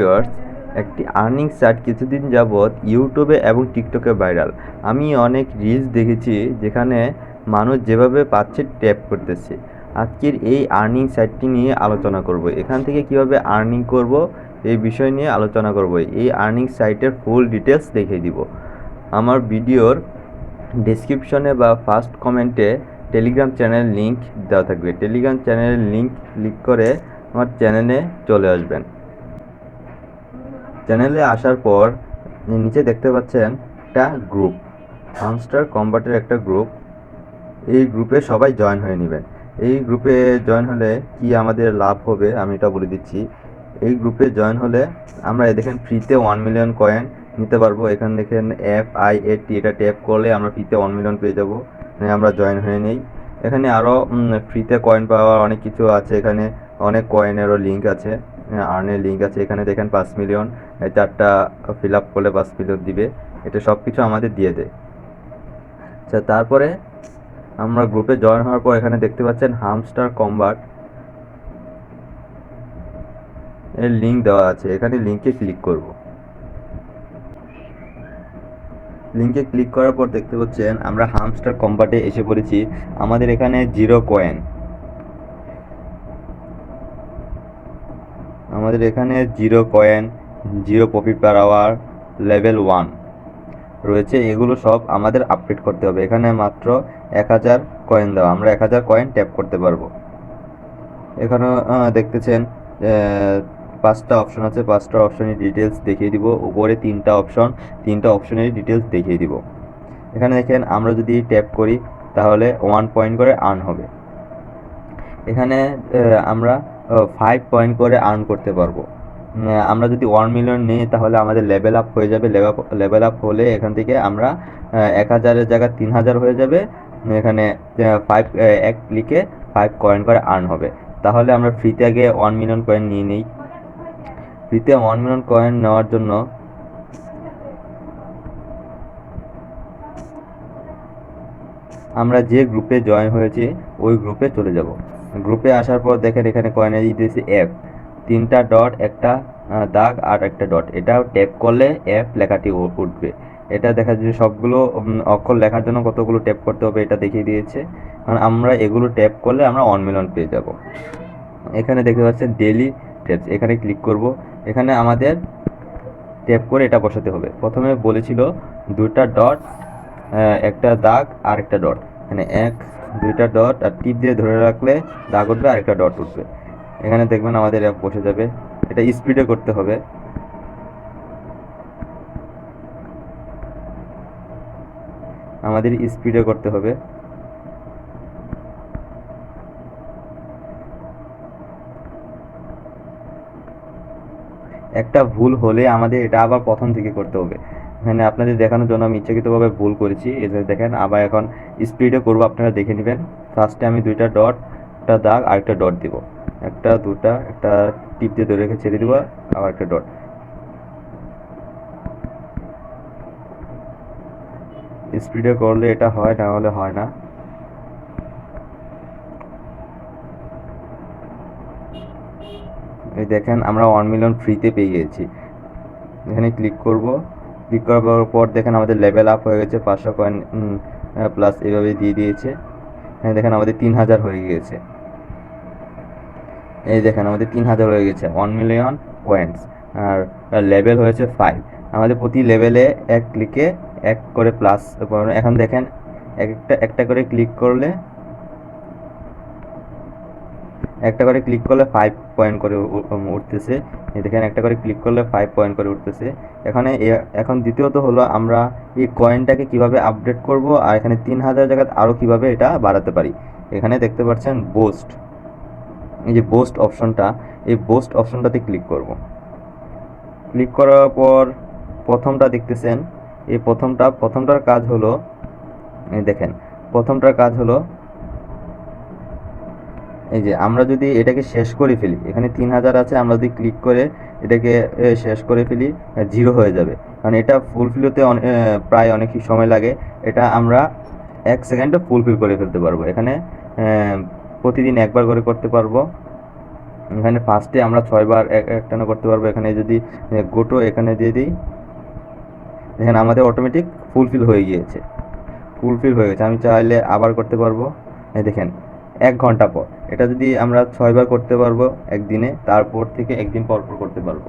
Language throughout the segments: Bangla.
ভিউয়ার্স, একটি আর্নিং সাইট কিছুদিন যাবৎ ইউটিউবে এবং টিকটকে ভাইরাল। আমি অনেক রিলস দেখেছি যেখানে মানুষ যেভাবে পাচ্ছে ট্যাপ করতেছে। আজকের এই আর্নিং সাইটটি নিয়ে আলোচনা করব। এখান থেকে কীভাবে আর্নিং করব, এই বিষয় নিয়ে আলোচনা করব। এই আর্নিং সাইটের ফুল ডিটেলস দেখিয়ে দিব। আমার ভিডিওর ডেসক্রিপশনে বা ফার্স্ট কমেন্টে টেলিগ্রাম চ্যানেল লিংক দেওয়া থাকবে। টেলিগ্রাম চ্যানেলের লিংক ক্লিক করে আমার চ্যানেলে চলে আসবেন। চ্যানেলে আসার পর নিচে দেখতে পাচ্ছেন একটা গ্রুপ হামস্টার কম্বাটের একটা গ্রুপ এই গ্রুপে সবাই জয়েন হয়ে নেবেন। এই গ্রুপে জয়েন হলে কি আমাদের লাভ হবে আমি এটা বলে দিচ্ছি। এই গ্রুপে জয়েন হলে আমরা দেখেন ফ্রিতে ওয়ান মিলিয়ন কয়েন নিতে পারব। এখানে দেখেন এফ আই এ টি এটা ট্যাপ করলে আমরা ফ্রিতে ওয়ান মিলিয়ন পেয়ে যাব। আমরা জয়েন হয়ে নেই। এখানে আরও ফ্রিতে কয়েন পাওয়ার অনেক কিছু আছে। এখানে অনেক কয়েনেরও লিঙ্ক আছে। আর্নের লিঙ্ক আছে। এখানে দেখেন পাঁচ মিলিয়ন চারটা ফিল আপ করলে পাঁচ মিলিয়ন দিবে। এটা সব কিছু আমাদের দিয়ে দেয়। আচ্ছা তারপরে আমরা গ্রুপে জয়েন হওয়ার পর এখানে দেখতে পাচ্ছেন হামস্টার কম্বাট এর লিঙ্ক দেওয়া আছে। এখানে লিঙ্কে ক্লিক করব। লিঙ্কে ক্লিক করার পর দেখতে পাচ্ছেন আমরা হামস্টার কম্বাটে এসে পড়েছি। আমাদের এখানে জিরো কয়েন আমাদের এখানে zero coin zero profit per hour level one রয়েছে। এগুলো সব আমাদের আপডেট করতে হবে। এখানে মাত্র এক হাজার কয়েন দেওয়া আমরা এক হাজার কয়েন ট্যাপ করতে পারব। এখানে দেখতেছেন পাঁচটা অপশন আছে। পাঁচটা অপশনের ডিটেলস দেখিয়ে দিব। উপরে তিনটা অপশন তিনটা অপশনের ডিটেলস দেখিয়ে দিব। এখানে দেখেন, আমরা যদি ট্যাপ করি, তাহলে ওয়ান পয়েন্ট করে আর্ন হবে। এখানে আমরা ফাইভ পয়েন্ট করে আর্ন করতে পারব। আমরা যদি ওয়ান মিলিয়ন নিই, তাহলে আমাদের লেভেল আপ হয়ে যাবে। লেভেল আপ হলে এখান থেকে আমরা এক হাজারের জায়গায় তিন হাজার হয়ে যাবে। এখানে ফাইভ এক ক্লিকে ফাইভ কয়েন করে আর্ন হবে। তাহলে আমরা ফ্রিতে আগে ওয়ান মিলিয়ন কয়েন নিয়ে নিই। ফ্রিতে ওয়ান মিলিয়ন কয়েন নেওয়ার জন্য আমরা যে গ্রুপে জয়েন হয়েছি, ওই গ্রুপে চলে যাব। গ্রুপে আসার পর দেখেন এখানে কয়েনে দিয়েছে অ্যাপ তিনটা ডট একটা দাগ আর একটা ডট এটা ট্যাপ করলে অ্যাপ লেখাটি উঠবে। এটা দেখা যাচ্ছে সবগুলো অক্ষর লেখার জন্য কতগুলো ট্যাপ করতে হবে এটা দেখিয়ে দিয়েছে। কারণ আমরা এগুলো ট্যাপ করলে আমরা ওয়ান মিলিয়ন পেয়ে যাব। এখানে দেখতে পাচ্ছেন ডেলি ট্যাপস এখানে ক্লিক করব। এখানে আমাদের ট্যাপ করে এটা বসাতে হবে। প্রথমে বলেছিল দুটা ডট একটা দাগ আর একটা ডট এখানে এক দুইটা ডট আর টিপ দিয়ে ধরে রাখলে দাগ উঠবে আর একটা ডট উঠবে। এখানে দেখবেন আমাদের অ্যাপ বসে যাবে। এটা স্পিডে করতে হবে। আমাদের স্পিডে করতে হবে। একটা ভুল হলে আমাদের এটা আবার প্রথম থেকে করতে হবে। এখানে আপনাদের দেখানোর জন্য আমি ইচ্ছাকৃতভাবে ভুল করেছি। যে দেখেন, আবার এখন স্পিডে করব, আপনারা দেখে নেবেন। ফার্স্টে আমি দুইটা ডট একটা দাগ আর একটা ডট দিব। একটা, দুটা, একটা টিপ দিয়ে ধরে রেখে ছেড়ে দিব, আবার একটা ডট স্পিডে করলে এটা হয়, না হলে হয় না। দেখেন, আমরা ওয়ান মিলিয়ন ফ্রিতে পেয়ে গেছি। এখানে ক্লিক করব। ক্লিক করার পর দেখেন আমাদের লেভেল আপ হয়ে গেছে, পাঁচশো কয়েন প্লাস এভাবে দিয়ে দিয়েছে। এখানে দেখেন আমাদের তিন হাজার হয়ে গিয়েছে। এই দেখেন আমাদের তিন হাজার হয়ে গেছে ওয়ান মিলিয়ন পয়েন্টস আর লেভেল হয়েছে ফাইভ আমাদের প্রতি লেভেলে এক ক্লিকে এক করে প্লাস এখন দেখেন একটা একটা করে ক্লিক করলে একটা করে ক্লিক করলে ফাইভ পয়েন্ট করে উঠতেছে। দেখেন, একটা করে ক্লিক করলে ফাইভ পয়েন্ট করে উঠতেছে। এখানে এখন দ্বিতীয়ত হলো আমরা এই কয়েনটাকে কীভাবে আপডেট করব আর এখানে তিন হাজার জায়গায় আরও কীভাবে এটা বাড়াতে পারি। এখানে দেখতে পাচ্ছেন বোস্ট এই যে বোস্ট অপশনটা এই বোস্ট অপশনটাতে ক্লিক করব। ক্লিক করার পর প্রথমটা দেখতেছেন। এই প্রথমটা, প্রথমটার কাজ হলো দেখেন, প্রথমটার কাজ হলো এই যে আমরা যদি এটাকে শেষ করে ফেলি, এখানে তিন হাজার আছে, আমরা যদি ক্লিক করে এটাকে শেষ করে ফেলি জিরো হয়ে যাবে। কারণ এটা ফুলফিল হতে প্রায় অনেক সময় লাগে। এটা আমরা এক সেকেন্ডে ফুলফিল করে ফেলতে পারব। এখানে প্রতিদিন একবার করে করতে পারব। এখানে ফার্স্টে আমরা ছয়বার এক একটানা করতে পারব। এখানে যদি গোটো এখানে দিয়ে দিই দেখেন আমাদের অটোমেটিক ফুলফিল হয়ে গিয়েছে। ফুলফিল হয়ে গেছে। আমি চাইলে আবার করতে পারব। দেখেন এক ঘণ্টা পর। এটা যদি আমরা ছয়বার করতে পারব একদিনে, তারপর থেকে একদিন পর পর করতে পারব।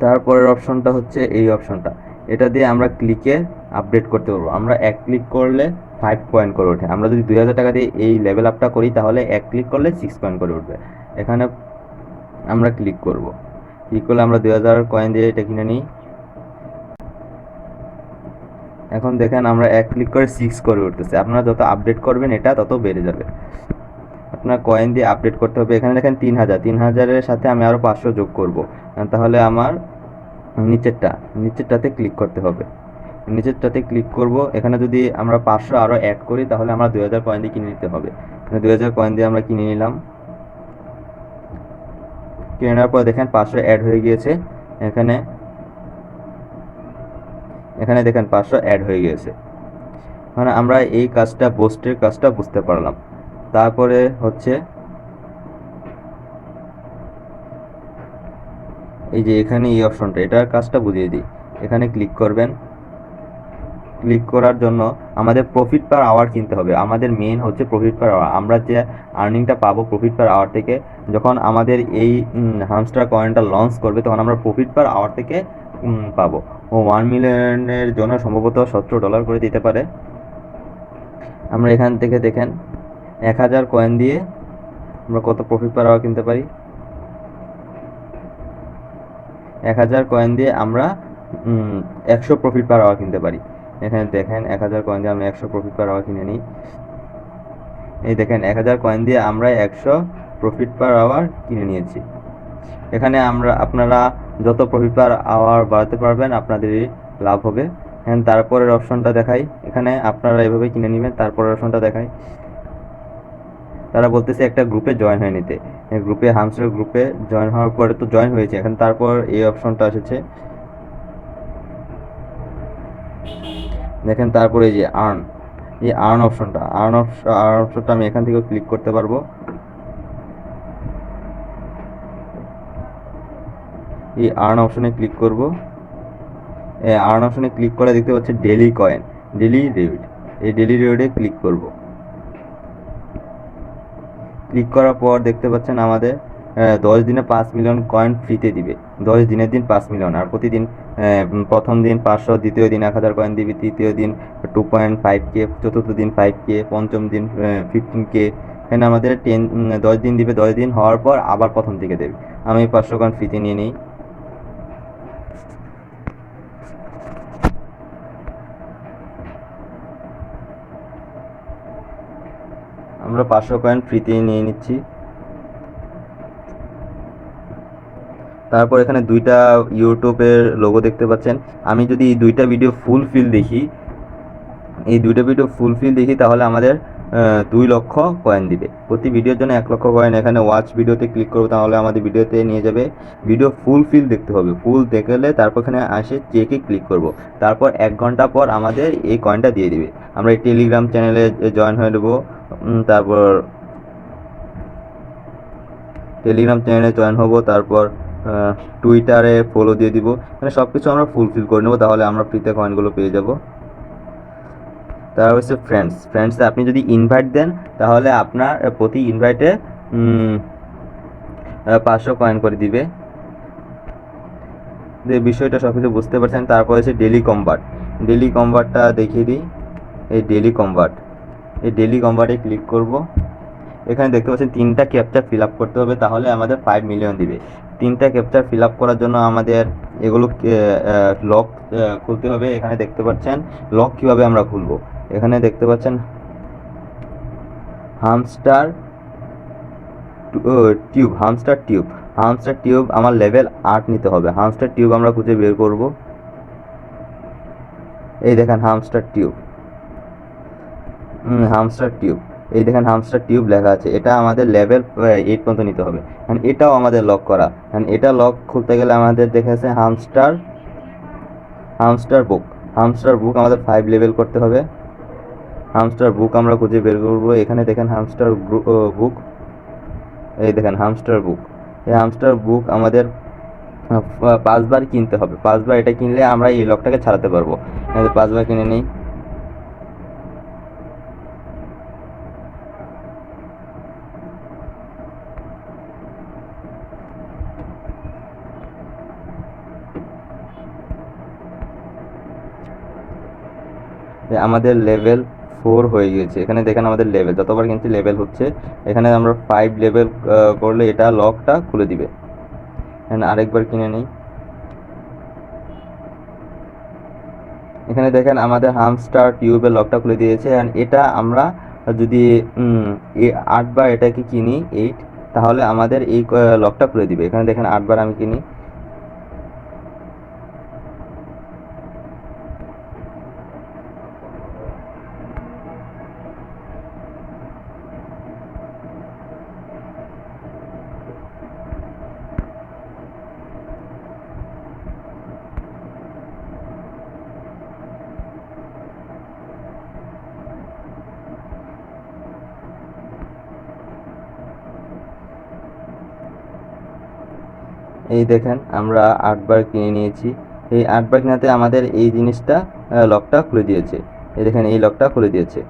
তারপরের অপশনটা হচ্ছে এই অপশনটা এটা দিয়ে আমরা ক্লিকে আপডেট করতে পারব। আমরা এক ক্লিক করলে ফাইভ পয়েন্ট করে ওঠে। আমরা যদি দুই হাজার টাকা দিয়ে এই লেভেল আপটা করি, তাহলে এক ক্লিক করলে সিক্স পয়েন্ট করে উঠবে। এখানে আমরা ক্লিক করব। ক্লিক করলে আমরা দুই হাজার কয়েন দিয়ে এটা কিনে নিই। এখন দেখেন আমরা এক ক্লিক করে সিক্স করে উঠতেছে। আপনারা যত আপডেট করবেন এটা তত বেড়ে যাবে। আপনার কয়েন দিয়ে আপডেট করতে হবে। এখানে দেখেন তিন হাজার। তিন হাজারের সাথে আমি আরও পাঁচশো যোগ করব। তাহলে আমার নিচেরটা, নিচেরটাতে ক্লিক করতে হবে। নিচেরটাতে ক্লিক করব। এখানে যদি আমরা পাঁচশো আরও অ্যাড করি, তাহলে আমরা দুই হাজার কয়েন দিয়ে কিনে নিতে হবে। দুই হাজার কয়েন দিয়ে আমরা কিনে নিলাম। কিনে নেওয়ার পর দেখেন পাঁচশো অ্যাড হয়ে গিয়েছে। এখানে এখানে দেখেন পাঁচশো অ্যাড হয়ে গিয়েছে। মানে আমরা এই কাজটা, পোস্টের কাজটা বুঝতে পারলাম। তারপরে হচ্ছে, এই যে এখানে এই অপশনটা এটার কাজটা বুঝিয়ে দিই। এখানে ক্লিক করবেন। ক্লিক করার জন্য আমাদের প্রফিট পার আওয়ার কিনতে হবে। আমাদের মেন হচ্ছে প্রফিট পার আওয়ার আমরা যে আর্নিংটা পাবো প্রফিট পার আওয়ার থেকে, যখন আমাদের এই হামস্টার কয়েনটা লঞ্চ করবে, তখন আমরা প্রফিট পার আওয়ার থেকে পাবো। ও ওয়ান মিলিয়নের জন্য সম্ভবত সতেরো ডলার করে দিতে পারে। আমরা এখান থেকে দেখেন, এক হাজার কয়েন দিয়ে আমরা কত প্রফিট পার আওয়ার কিনতে পারি? এক হাজার কয়েন দিয়ে আমরা একশো প্রফিট পার আওয়ার কিনতে পারি। এখানে দেখেন এক হাজার কয়েন দিয়ে আমরা একশো প্রফিট পার আওয়ার কিনে নিই। এই দেখেন এক হাজার কয়েন দিয়ে আমরা একশো প্রফিট পার আওয়ার কিনে নিয়েছি। এখানে আমরা, আপনারা যত প্রফিট পার আওয়ার বাড়াতে পারবেন, আপনাদেরই লাভ হবে। হ্যাঁ তারপরের অপশনটা দেখাই। এখানে আপনারা এভাবে কিনে নেবেন, তারপরের অপশনটা দেখাই। তারা বলতেছে একটা গ্রুপে জয়েন হয়ে নিতে। গ্রুপে হামস্টার গ্রুপে জয়েন হওয়ার পরে তো জয়েন হয়েছে। এখন তারপর এই অপশনটা এসেছে। দেখেন তারপরে এই যে আর্ন এই আর্ন অপশনটা আর্ন অপশন আর্ন অপশনটা আমি এখান থেকে ক্লিক করতে পারব। এই আর্ন অপশনে ক্লিক করব। এই আর্ন অপশনে ক্লিক করে দেখতে পাচ্ছি ডেলি কয়েন ডেলি রিউড এই ডেলি রিউডে ক্লিক করব। ক্লিক করার পর দেখতে পাচ্ছেন আমাদের দশ দিনে পাঁচ মিলিয়ন কয়েন ফ্রিতে দিবে। দশ দিনের দিন পাঁচ মিলিয়ন, আর প্রতিদিন প্রথম দিন পাঁচশো, দ্বিতীয় দিন এক হাজার কয়েন দিবে, তৃতীয় দিন টু পয়েন্ট ফাইভ কে চতুর্থ দিন ফাইভ কে পঞ্চম দিন ফিফটিন কে এখানে আমাদের টেন দশ দিন দিবে, দশ দিন হওয়ার পর আবার প্রথম থেকে দেবে। আমি পাঁচশো কয়েন ফ্রিতে নিয়ে নিই। আমরা পাঁচশো কয়েন ফ্রিতে নিয়ে নিচ্ছি। তারপর এখানে দুইটা ইউটিউবের লোগো দেখতে পাচ্ছেন। আমি যদি এই দুইটা ভিডিও ফুল ফিল দেখি, এই দুইটা ভিডিও ফুল ফিল দেখি, তাহলে আমাদের দুই লক্ষ কয়েন দিবে। প্রতি ভিডিওর জন্য এক লক্ষ কয়েন এখানে ওয়াচ ভিডিওতে ক্লিক করব, তাহলে আমাদের ভিডিওতে নিয়ে যাবে। ভিডিও ফুল ফিল দেখতে হবে। ফুল দেখলে তারপর এখানে আসে চেকে ক্লিক করব। তারপর এক ঘণ্টা পর আমাদের এই কয়েনটা দিয়ে দিবে। আমরা এই টেলিগ্রাম চ্যানেলে জয়েন হয়ে নেব। তারপর টেলিগ্রাম চ্যানেলে জয়েন হব। তারপর টুইটারে ফলো দিয়ে দিব। মানে সব কিছু আমরা ফুলফিল করে নেব, তাহলে আমরা ফ্রিতে কয়েনগুলো পেয়ে যাব। তারপর হচ্ছে ফ্রেন্ডস ফ্রেন্ডস আপনি যদি ইনভাইট দেন, তাহলে আপনার প্রতি ইনভাইটে পাঁচশো কয়েন করে দিবে। যে বিষয়টা সব কিছু বুঝতে পারছেন। তারপর হচ্ছে ডেলি কম্বার্ট ডেলি কম্বার্টটা দেখিয়ে দিই। এই ডেলি কম্বার্ট এই ডেলি কম্বার্টে ক্লিক করব। এখানে দেখতে পাচ্ছেন তিনটা ক্যাপচার ফিল আপ করতে হবে, তাহলে আমাদের ফাইভ মিলিয়ন দিবে। তিনটা ক্যাপচার ফিল আপ করার জন্য আমাদের এগুলো লক খুলতে হবে। এখানে দেখতে পাচ্ছেন লক কীভাবে আমরা খুলবো? এখানে দেখতে পাচ্ছেন hamster tube hamster tube hamster tube আমার লেভেল আট নিতে হবে। হামস্টার টিউব আমরা খুঁজে বের করব। এই দেখেন হামস্টার টিউব হামস্টার টিউব এই দেখেন হামস্টার টিউব লেখা আছে। এটা আমাদের লেভেল এইট পর্যন্ত নিতে হবে। কারণ এটাও আমাদের লক করা। কারণ এটা লক খুলতে গেলে আমাদের দেখেছে hamster hamster book hamster book আমাদের ফাইভ লেভেল করতে হবে। হামস্টার বুক আমরা খুঁজে বের করব। এখানে দেখেন হামস্টার বুক এই দেখেন হামস্টার বুক এই হামস্টার বুক আমাদের পাঁচবার কিনতে হবে। পাঁচবার এটা কিনলে আমরা এই লকটাকে ছাড়াতে পারব। পাঁচবার কিনে নিই যে আমাদের লেভেল ফোর হয়ে গিয়েছে। এখানে দেখেন আমাদের লেভেল যতবার কিন্তু লেভেল হচ্ছে, এখানে আমরা ফাইভ লেভেল করলে এটা লকটা খুলে দিবে। আরেকবার কিনে নিই। এখানে দেখেন আমাদের হামস্টার টিউবের লকটা খুলে দিয়েছে, and এটা আমরা যদি আটবার এটাকে কিনি এইট তাহলে আমাদের এই লকটা খুলে দিবে। এখানে দেখেন আটবার আমি কিনি। এই দেখেন, আমরা আটবার কিনে নিয়েছি। এই আটবার কেনাতে আমাদের এই জিনিসটা লকটা খুলে দিয়েছে। এই দেখেন, এই লকটা খুলে দিয়েছে।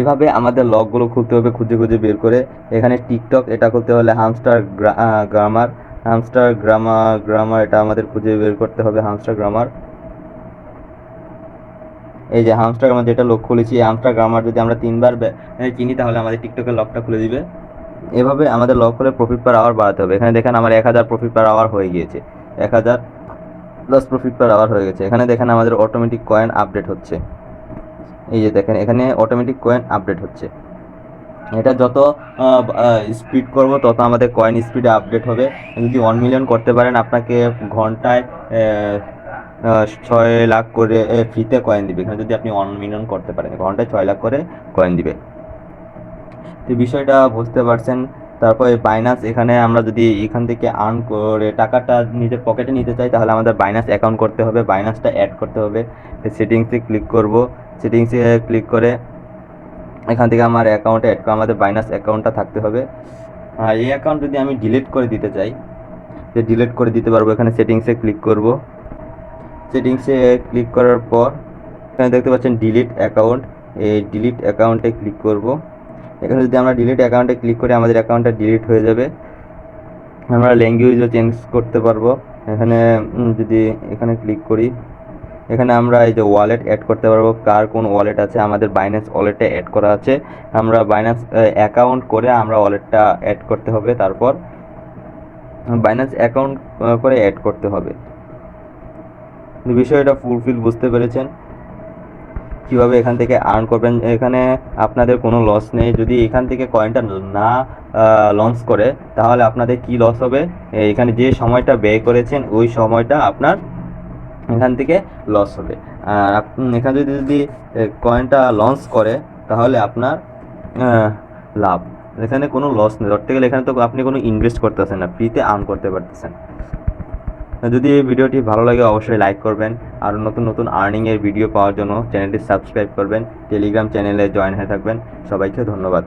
এভাবে আমাদের লকগুলো খুলতে হবে, খুঁজে খুঁজে বের করে। এখানে টিকটক এটা করতে হলে hamster grammar hamster grammar grammar এটা আমাদের খুঁজে বের করতে হবে হামস্টার গ্রামার এই যে হামস্টার গ্রামার যেটা লক খুলেছি, এই হামস্টার গ্রামার যদি আমরা তিনবার চিনি তাহলে আমাদের টিকটকের লকটা খুলে দিবে। এভাবে আমাদের লক করে প্রফিট পার আওয়ার বাড়াতে হবে। এখানে দেখেন আমার এক হাজার প্রফিট পার আওয়ার হয়ে গিয়েছে। এক হাজার প্লাস প্রফিট পার আওয়ার হয়ে গেছে। এখানে দেখেন আমাদের অটোমেটিক কয়েন আপডেট হচ্ছে। এই যে দেখেন, এখানে অটোমেটিক কয়েন আপডেট হচ্ছে। এটা যত স্পিড করব, তত আমাদের কয়েন স্পিডে আপডেট হবে। যদি ওয়ান মিলিয়ন করতে পারেন, আপনাকে ঘন্টায় ছয় লাখ করে ফ্রিতে কয়েন দিবে। এখানে যদি আপনি ওয়ান মিলিয়ন করতে পারেন, ঘন্টায় ছয় লাখ করে কয়েন দিবে। তো বিষয়টা বুঝতে পারছেন। তারপরে বাইনান্স এখানে আমরা যদি এখান থেকে আর্ন করে টাকাটা নিজের পকেটে নিতে চাই, তাহলে আমাদের বাইনান্স অ্যাকাউন্ট করতে হবে। বাইনান্সটা অ্যাড করতে হবে। সেটিংসে ক্লিক করব। সেটিংসে ক্লিক করে এখান থেকে আমার অ্যাকাউন্টে অ্যাড করে আমাদের বাইনান্স অ্যাকাউন্টটা থাকতে হবে। আর এই অ্যাকাউন্ট যদি আমি ডিলিট করে দিতে চাই, যে ডিলিট করে দিতে পারব, এখানে সেটিংসে ক্লিক করব। সেটিংসে ক্লিক করার পর, এখানে দেখতে পাচ্ছেন ডিলিট অ্যাকাউন্ট এই ডিলিট অ্যাকাউন্টে ক্লিক করব। এখানে যদি আমরা ডিলিট অ্যাকাউন্টে ক্লিক করি, আমাদের অ্যাকাউন্টটা ডিলিট হয়ে যাবে। আমরা ল্যাঙ্গুয়েজও চেঞ্জ করতে পারব। এখানে যদি এখানে ক্লিক করি, এখানে আমরা এই যে ওয়ালেট অ্যাড করতে পারব। কার কোন ওয়ালেট আছে? আমাদের বাইন্যান্স ওয়ালেটে অ্যাড করা আছে। আমরা বাইন্যান্স অ্যাকাউন্ট করে আমরা ওয়ালেটটা অ্যাড করতে হবে। তারপর বাইন্যান্স অ্যাকাউন্ট করে অ্যাড করতে হবে। বিষয়টা ফুলফিল বুঝতে পেরেছেন? কীভাবে এখান থেকে আর্ন করবেন, এখানে আপনাদের কোনো লস নেই। যদি এখান থেকে কয়েনটা না লঞ্চ করে, তাহলে আপনাদের কি লস হবে? এখানে যে সময়টা ব্যয় করেছেন, ওই সময়টা আপনার এখান থেকে লস হবে। আর এখানে যদি যদি কয়েনটা লঞ্চ করে, তাহলে আপনার লাভ। এখানে কোনো লস নেই। ধরতে গেলে এখানে তো আপনি কোনো ইনভেস্ট করতেছেন না ফ্রিতে আর্ন করতে পারতেছেন। যদি এই ভিডিওটি ভালো লাগে, অবশ্যই লাইক করবেন। আর নতুন নতুন আর্নিংয়ের ভিডিও পাওয়ার জন্য চ্যানেলটি সাবস্ক্রাইব করবেন। টেলিগ্রাম চ্যানেলে জয়েন হয়ে থাকবেন। সবাইকে ধন্যবাদ।